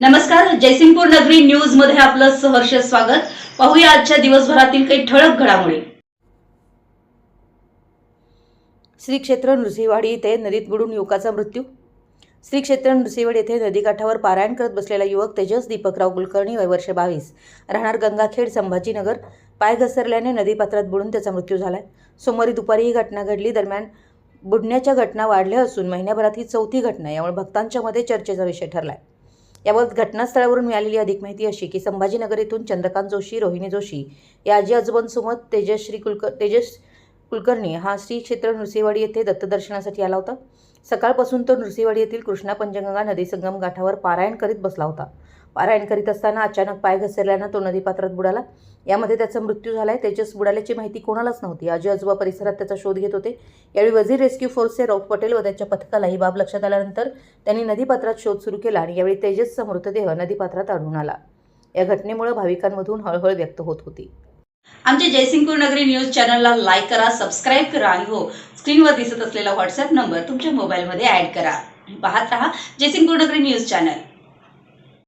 नमस्कार जयसिंगपूर नगरी न्यूजमध्ये आपलं सहर्ष स्वागत. पाहूया आजच्या दिवसभरातील काही ठळक घडामोडी. श्री क्षेत्र नृसिंहवाडी येथे नदीत बुडून युवकाचा मृत्यू. श्री क्षेत्र नृसिंहवाडी येथे नदीकाठावर पारायण करत बसलेला युवक तेजस दीपकराव कुलकर्णी वय वर्ष बावीस. राहणार गंगाखेड संभाजीनगर. पाय घसरल्याने नदीपात्रात बुडून त्याचा मृत्यू झालाय. सोमवारी दुपारी ही घटना घडली. दरम्यान बुडण्याच्या घटना वाढल्या असून महिन्याभरात ही चौथी घटना यामुळे भक्तांच्या मध्ये चर्चेचा विषय ठरलाय. याबाबत घटनास्थळावरून मिळालेली अधिक माहिती अशी की संभाजीनगर येथून चंद्रकांत जोशी रोहिणी जोशी या आजी आजोबांसोबत तेजश्री कुलक तेजस कुलकर्णी हा श्री क्षेत्र नृसिंहवाडी येथे दत्तदर्शनासाठी आला होता. सकाळपासून तो नृसिंहवाडी येथील कृष्णा पंचगंगा नदी संगम गाठावर पारायण करीत बसला होता. पारायण करीत असताना अचानक पाय घसरल्यानं तो नदीपात्रात बुडाला. यामध्ये त्याचा मृत्यू झाला आहे तेजस बुडाल्याची माहिती कोणालाच नव्हती. आजी आजोबा परिसरात त्याचा शोध घेत होते. यावेळी वझीर रेस्क्यू फोर्सचे रौफ पटेल व त्यांच्या पथकाला ही बाब लक्षात आल्यानंतर त्यांनी नदीपात्रात शोध सुरू केला आणि यावेळी तेजसचा मृतदेह नदीपात्रात आढळून आला. या घटनेमुळे भाविकांमधून हळहळ व्यक्त होत होती. आमच्या जयसिंगपूर नगरी न्यूज चॅनलला लाईक करा सबस्क्राईब करा आणि हो स्क्रीनवर दिसत असलेला व्हॉट्सअप नंबर तुमच्या मोबाईलमध्ये ऍड करा. पाहत रहा जयसिंगपूर नगरी न्यूज चॅनल.